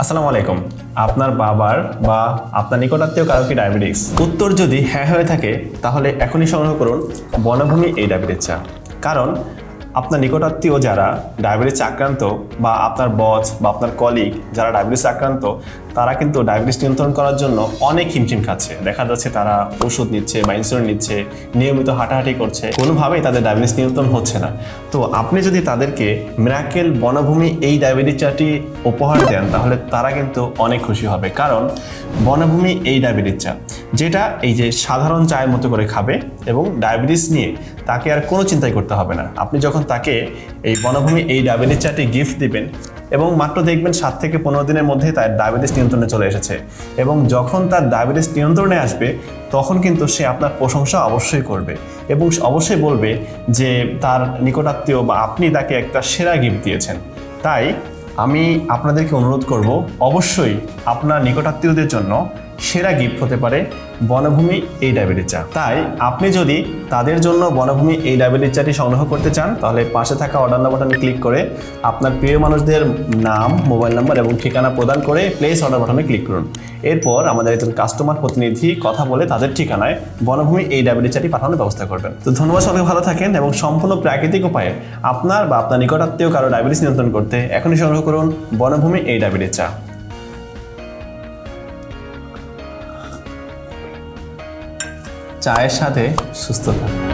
আসসালামু আলাইকুম। আপনার বাবার বা আপনার নিকটাত্মীয় কারও কি ডায়াবেটিস উত্তর যদি হ্যাঁ হয়ে থাকে, তাহলে এখনই সংগ্রহ করুন বনভূমি এই ডায়াবেটিস চা। কারণ আপনার নিকটাত্মীয় যারা ডায়াবেটিস আক্রান্ত বা আপনার বস বা আপনার কলিগ যারা ডায়াবেটিস আক্রান্ত তারা কিন্তু ডায়াবেটিস নিয়ন্ত্রণ করার জন্য অনেক হিমশিম খাচ্ছে। দেখা যাচ্ছে তারা ওষুধ নিচ্ছে বা ইনসুলিন নিচ্ছে, নিয়মিত হাঁটাহাঁটি করছে। কোনোভাবেই তাদের ডায়াবেটিস নিয়ন্ত্রণ হচ্ছে না। তো আপনি যদি তাদেরকে মিরাকেল বনভূমি এই ডায়াবেটিস চাটি উপহার দেন, তাহলে তারা কিন্তু অনেক খুশি হবে। কারণ বনভূমি এই ডায়াবেটিস চা যেটা এই যে সাধারণ চায়ের মতো করে খাবে এবং ডায়াবেটিস নিয়ে তাকে আর কোনো চিন্তাই করতে হবে না। আপনি যখন তাকে এই বনভূমি এই ডায়াবেটিস চাটি গিফট দিবেন এবং মাত্র দেখবেন সাত থেকে পনেরো দিনের মধ্যে তার ডায়াবেটিস নিয়ন্ত্রণে চলে এসেছে। এবং যখন তার ডায়াবেটিস নিয়ন্ত্রণে আসবে, তখন কিন্তু সে আপনার প্রশংসা অবশ্যই করবে এবং অবশ্যই বলবে যে তার নিকটাত্মীয় বা আপনি তাকে একটা সেরা গিফট দিয়েছেন। তাই আমি আপনাদেরকে অনুরোধ করব, অবশ্যই আপনার নিকটাত্মীয়দের জন্য সেরা গিফট হতে পারে বনভূমি এই ডায়াবেটিস চা। তাই আপনি যদি তাদের জন্য বনভূমি এই ডায়াবেটিস চাটি সংগ্রহ করতে চান, তাহলে পাশে থাকা অর্ডার নাম্বারটা ক্লিক করে আপনার প্রিয় মানুষদের নাম মোবাইল নাম্বার এবং ঠিকানা প্রদান করে প্লেস অর্ডার বাটনে ক্লিক করুন। এরপর আমাদের একজন কাস্টমার প্রতিনিধি কথা বলে তাদের ঠিকানায় বনভূমি এই ডায়াবেটিস চাটি পাঠানোর ব্যবস্থা করবেন। তো ধন্যবাদ সবাই ভালো থাকেন এবং সম্পূর্ণ প্রাকৃতিক উপায়ে আপনার বা আপনার নিকটাত্মীয় কারও ডায়াবেটিস নিয়ন্ত্রণ করতে এখনই সংগ্রহ করুন বনভূমি এই ডায়াবেটিস চা। চায়ের সাথে সুস্থতা